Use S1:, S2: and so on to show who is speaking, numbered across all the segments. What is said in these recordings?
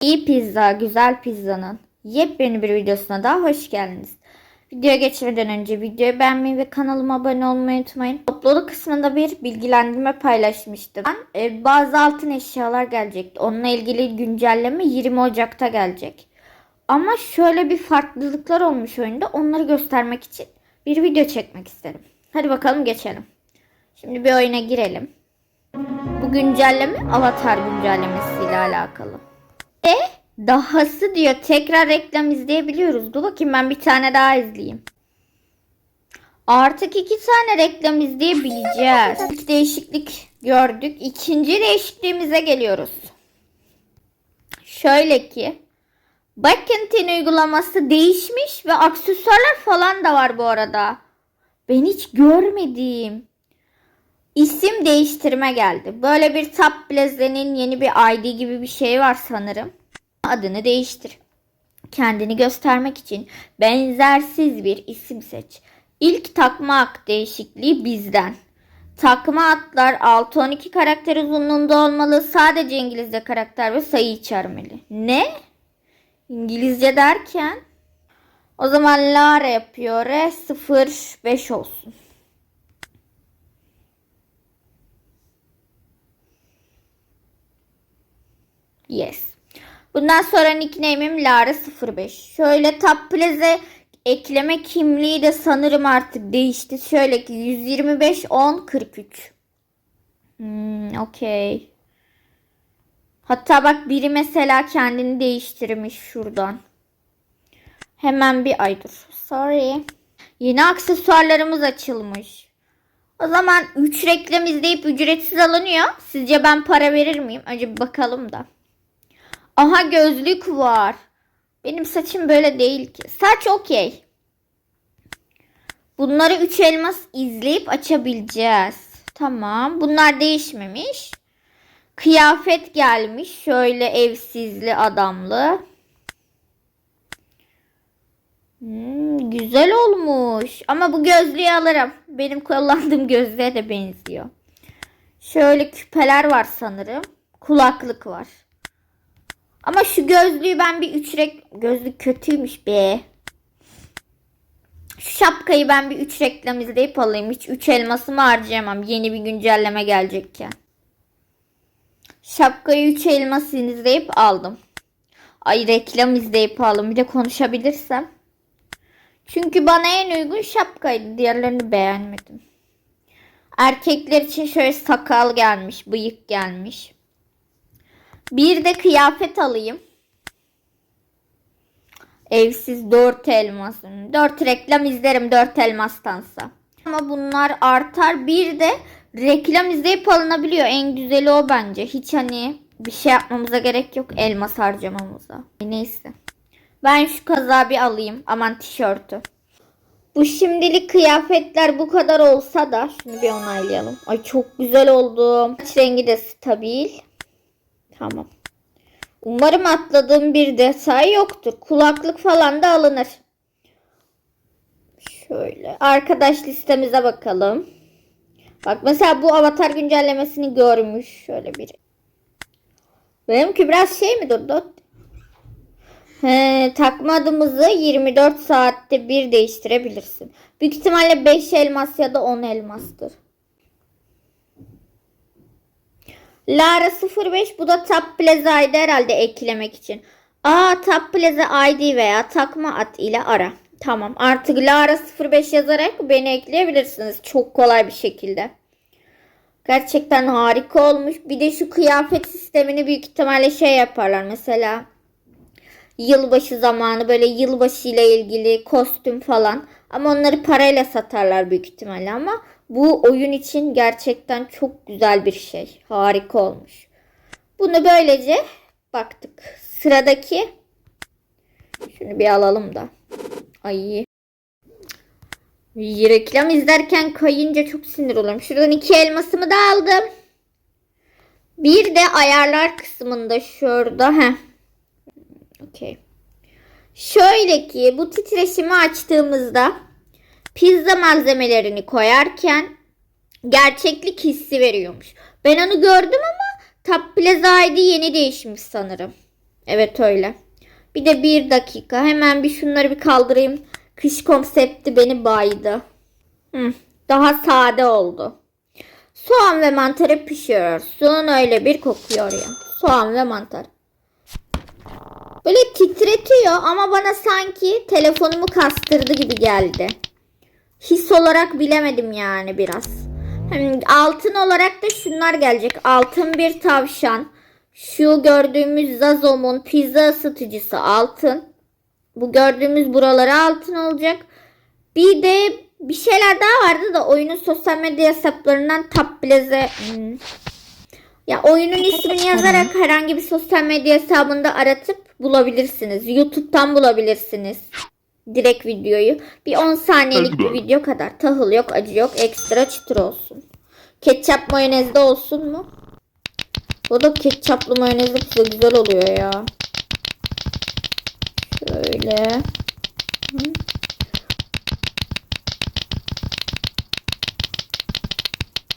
S1: İyi pizza, güzel pizzanın yepyeni bir videosuna daha hoş geldiniz. Videoya geçmeden önce videoyu beğenmeyi ve kanalıma abone olmayı unutmayın. Topluluk kısmında bir bilgilendirme paylaşmıştım. Ben, e, bazı altın eşyalar gelecekti. Onunla ilgili güncelleme 20 Ocak'ta gelecek. Ama şöyle bir farklılıklar olmuş oyunda. Onları göstermek için bir video çekmek istedim. Hadi bakalım geçelim. Şimdi bir oyuna girelim. Bu güncelleme Avatar güncellemesiyle alakalı. E dahası diyor tekrar reklam izleyebiliyoruz. Dur bakayım ben bir tane daha izleyeyim. Artık iki tane reklam izleyebileceğiz. İlk değişiklik gördük. İkinci değişikliğimize geliyoruz. Şöyle ki Backend'in uygulaması değişmiş ve aksesuarlar falan da var bu arada. Ben hiç görmedim. İsim değiştirme geldi. Böyle bir Tab Blaze'nin yeni bir ID gibi bir şey var sanırım. Adını değiştir. Kendini göstermek için benzersiz bir isim seç. İlk takma ak değişikliği bizden. Takma atlar 6-12 karakter uzunluğunda olmalı. Sadece İngilizce karakter ve sayı içermeli. Ne? İngilizce derken? O zaman Lara yapıyor. E 05 olsun. Yes. Bundan sonra nickname'im Lara05. Şöyle Tab Plaza ekleme kimliği de sanırım artık değişti. Şöyle ki 125 10 43. Hmm, okey. Hatta bak biri mesela kendini değiştirmiş şuradan. Hemen bir ay dur. Sorry. Yeni aksesuarlarımız açılmış. O zaman 3 reklam izleyip ücretsiz alınıyor. Sizce ben para verir miyim? Önce bir bakalım da. Aha gözlük var. Benim saçım böyle değil ki. Saç okey. Bunları 3 elmas izleyip açabileceğiz. Tamam. Bunlar değişmemiş. Kıyafet gelmiş. Şöyle evsizli adamlı. Hmm, güzel olmuş. Ama bu gözlüğü alırım. Benim kullandığım gözlüğe de benziyor. Şöyle küpeler var sanırım. Kulaklık var. Ama şu gözlüğü ben bir üç renk... Gözlük kötüymüş be. Şu şapkayı ben bir üç reklam izleyip alayım. Hiç üç elmasımı harcayamam. Yeni bir güncelleme gelecekken. Şapkayı üç elmas izleyip aldım. Ay reklam izleyip aldım. Bir de konuşabilirsem. Çünkü bana en uygun şapkaydı. Diğerlerini beğenmedim. Erkekler için şöyle sakal gelmiş. Bıyık gelmiş. Bir de kıyafet alayım. Evsiz 4 elmas. 4 reklam izlerim 4 elmastansa. Ama bunlar artar. Bir de reklam izleyip alınabiliyor. En güzeli o bence. Hiç hani bir şey yapmamıza gerek yok elmas harcamamıza. Neyse. Ben şu kazağı bir alayım. Aman tişörtü. Bu şimdilik kıyafetler bu kadar olsa da şunu bir onaylayalım. Ay çok güzel oldu. Saç rengi de stabil. Tamam. Umarım atladığım bir detay yoktur. Kulaklık falan da alınır. Şöyle arkadaş listemize bakalım. Bak mesela bu avatar güncellemesini görmüş. Şöyle bir. Benimki biraz şey mi durdu? He, takma adımızı 24 saatte bir değiştirebilirsin. Büyük ihtimalle 5 elmas ya da 10 elmastır. Lara 05 bu da Tab Plaza ID herhalde eklemek için. Aa Tab Plaza ID veya takma at ile ara. Tamam artık Lara 05 yazarak beni ekleyebilirsiniz. Çok kolay bir şekilde. Gerçekten harika olmuş. Bir de şu kıyafet sistemini büyük ihtimalle şey yaparlar. Mesela yılbaşı zamanı böyle yılbaşı ile ilgili kostüm falan. Ama onları parayla satarlar büyük ihtimalle ama bu oyun için gerçekten çok güzel bir şey. Harika olmuş. Bunu böylece baktık. Sıradaki şunu bir alalım da. Ay. Reklam izlerken kayınca çok sinir olurum. Şuradan iki elmasımı da aldım. Bir de ayarlar kısmında şurada. Heh. Okey. Şöyle ki bu titreşimi açtığımızda pizza malzemelerini koyarken gerçeklik hissi veriyormuş. Ben onu gördüm ama Tab Plaza ID yeni değişmiş sanırım. Evet öyle. Bir de bir dakika. Hemen bir şunları bir kaldırayım. Kış konsepti beni baydı. Hı, daha sade oldu. Soğan ve mantarı pişiriyorsun. Öyle bir kokuyor ya. Soğan ve mantar. Böyle titretiyor ama bana sanki telefonumu kastırdı gibi geldi. His olarak bilemedim yani biraz. Altın olarak da şunlar gelecek. Altın bir tavşan. Şu gördüğümüz Zazom'un pizza ısıtıcısı altın. Bu gördüğümüz buraları altın olacak. Bir de bir şeyler daha vardı da oyunun sosyal medya hesaplarından Top Blaze hmm. ya oyunun ismini yazarak herhangi bir sosyal medya hesabında aratıp bulabilirsiniz. YouTube'dan bulabilirsiniz. Direkt videoyu. Bir 10 saniyelik bir video kadar. Tahıl yok, acı yok, ekstra çıtır olsun. Ketçap mayonezde olsun mu? O da ketçaplı mayonezli pizza güzel oluyor ya. Şöyle. Hı.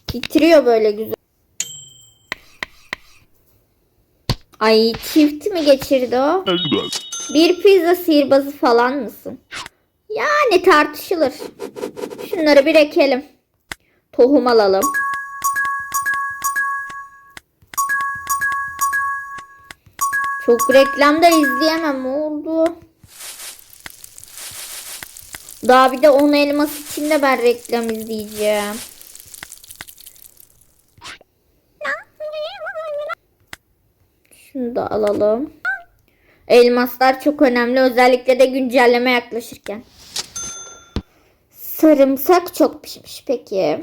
S1: Titriyor böyle güzel. Ay çift mi geçirdi o? Bir pizza sihirbazı falan mısın? Yani tartışılır. Şunları bir ekelim. Tohum alalım. Çok reklamda izleyemem oldu. Daha bir de 10 elmas için de ben reklam izleyeceğim. Şunu da alalım. Elmaslar çok önemli özellikle de güncelleme yaklaşırken. Sarımsak çok pişmiş peki.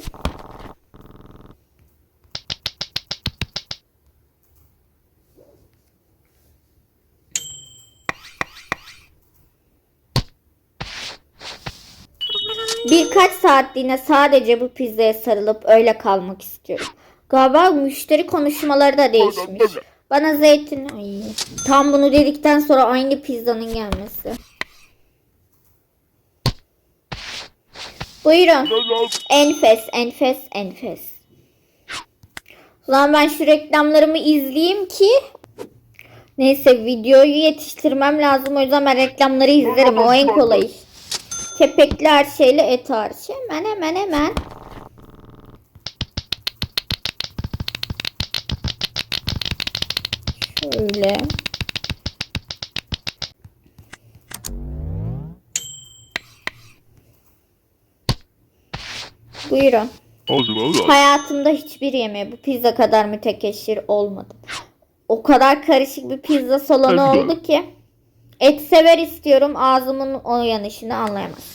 S1: Birkaç saatliğine sadece bu pizzaya sarılıp öyle kalmak istiyorum. Galiba müşteri konuşmaları da değişmiş. Bana zeytin... Ay, tam bunu dedikten sonra aynı pizzanın gelmesi. Buyurun. Enfes, enfes, enfes. O zaman ben şu reklamlarımı izleyeyim ki Neyse videoyu yetiştirmem lazım. O yüzden ben reklamları izlerim. O en kolay iş. Kepekli her şeyle et hariç. Hemen hemen hemen. Şöyle. Buyurun. Hayatımda hiçbir yemeğe bu pizza kadar mütekeşir olmadım. O kadar karışık bir pizza salonu oldu ki. Et sever istiyorum ağzımın o yanışını anlayamaz.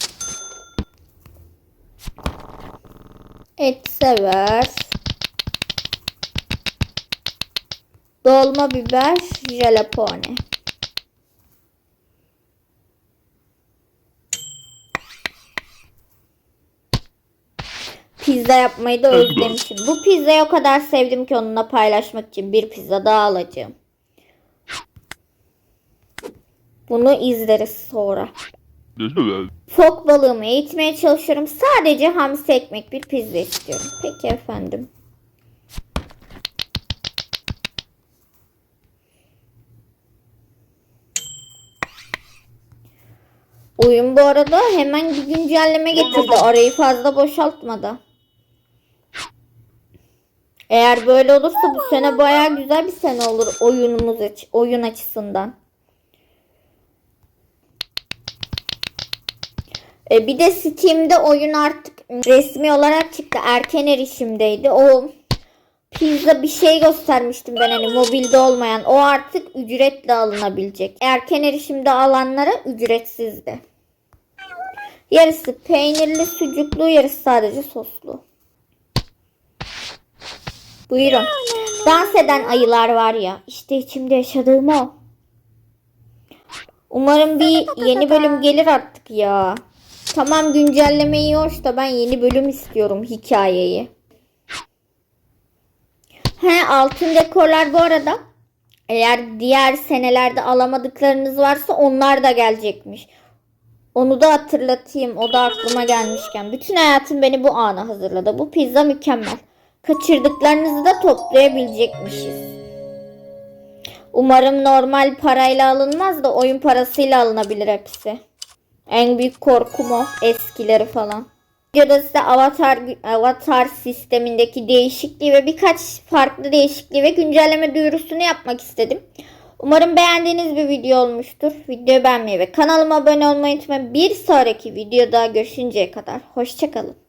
S1: Et sever. Dolma biber, jalapone. Pizza yapmayı da özlemişim. Bu pizzayı o kadar sevdim ki onunla paylaşmak için bir pizza daha alacağım. Bunu izleriz sonra. Fok balığımı eğitmeye çalışıyorum. Sadece hamsi ekmek bir pizza istiyorum. Peki efendim. Oyun bu arada hemen bir güncelleme getirdi. Arayı fazla boşaltmadı. Eğer böyle olursa bu sene bayağı güzel bir sene olur oyunumuz aç oyun açısından. E, bir de Steam'de oyun artık resmi olarak çıktı. Erken erişimdeydi. O pizza bir şey göstermiştim ben hani mobilde olmayan. O artık ücretle alınabilecek. Erken erişimde alanlara ücretsizdi. Yarısı peynirli, sucuklu, yarısı sadece soslu. Buyurun. Dans eden ayılar var ya. İşte içimde yaşadığım o. Umarım bir yeni bölüm gelir artık ya. Tamam güncelleme iyi hoş da ben yeni bölüm istiyorum hikayeyi. He altın dekorlar bu arada. Eğer diğer senelerde alamadıklarınız varsa onlar da gelecekmiş. Onu da hatırlatayım. O da aklıma gelmişken. Bütün hayatım beni bu ana hazırladı. Bu pizza mükemmel. Kaçırdıklarınızı da toplayabilecekmişiz. Umarım normal parayla alınmaz da oyun parasıyla alınabilir hepsi. En büyük korkum o. Eskileri falan. Videoda size avatar, avatar sistemindeki değişikliği ve birkaç farklı değişikliği ve güncelleme duyurusunu yapmak istedim. Umarım beğendiğiniz bir video olmuştur. Videoyu beğenmeyi ve kanalıma abone olmayı unutmayın. Bir sonraki videoda görüşünceye kadar. Hoşçakalın.